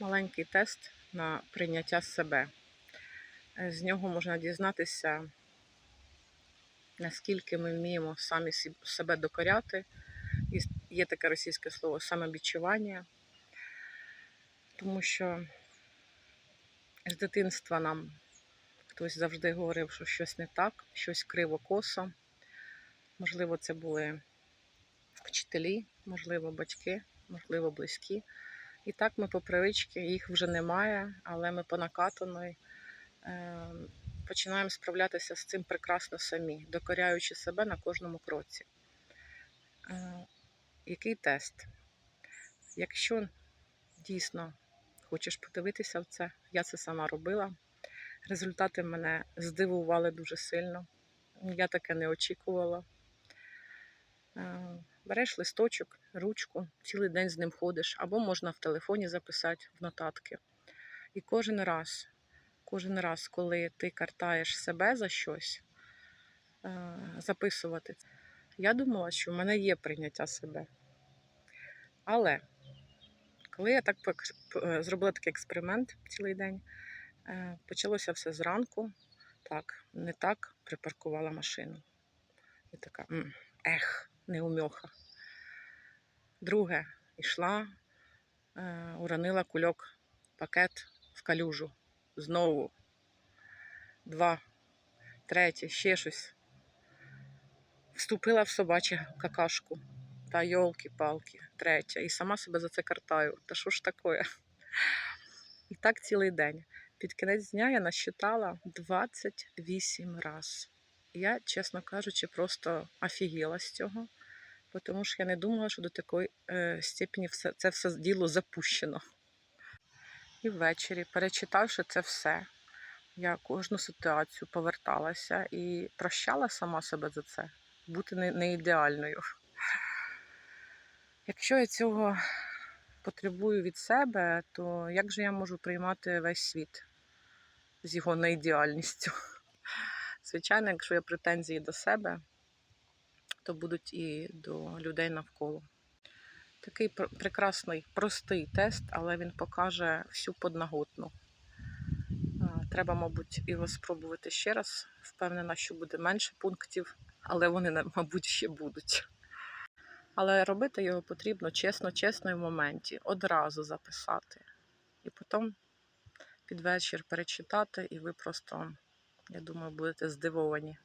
маленький тест на прийняття себе. Е, З нього можна дізнатися, наскільки ми вміємо самі себе докоряти. І Є таке російське слово самобічування, тому що з дитинства нам хтось завжди говорив, що щось не так, щось криво косо. Можливо, це були вчителі, можливо, батьки, можливо, близькі. І так ми по привичці, їх вже немає, але ми по накатаної е, починаємо справлятися з цим прекрасно самі, докоряючи себе на кожному кроці. Е, який тест? Якщо дійсно хочеш подивитися в це, я це сама робила. Результати мене здивували дуже сильно. Я таке не очікувала. Е, Береш листочок, ручку, цілий день з ним ходиш, або можна в телефоні записати в нотатки. І кожен раз, кожен раз, коли ти картаєш себе за щось, е, записувати. Я думала, що в мене є прийняття себе. Але коли я так е, зробила такий експеримент цілий день, почалося все зранку. Так, не так припаркувала машину. І така, ех, неумьоха. Друге, йшла, е, уронила кульок, пакет в калюжу. Знову. Два. Третє, ще щось. Вступила в собачу какашку. Та йолки-палки, третя. І сама себе за це картаю. Та що ж таке? І так цілий день. Під кінець дня я насчитала 28 раз. Я, чесно кажучи, просто офігела з цього, тому що я не думала, що до такої е, степені все, це все діло запущено. І ввечері, перечитавши це все, я кожну ситуацію поверталася і прощала сама себе за це, бути не, ідеальною. Якщо я цього потребую від себе, то як же я можу приймати весь світ з його неідеальністю? Звичайно, якщо є претензії до себе, то будуть і до людей навколо. Такий пр- прекрасний, простий тест, але він покаже всю подноготну. А, Треба, мабуть, його спробувати ще раз. Впевнена, що буде менше пунктів, але вони, мабуть, ще будуть. Але робити його потрібно чесно, чесно і в моменті, одразу записати. І потім під вечір перечитати, і ви просто, я думаю, будете здивовані.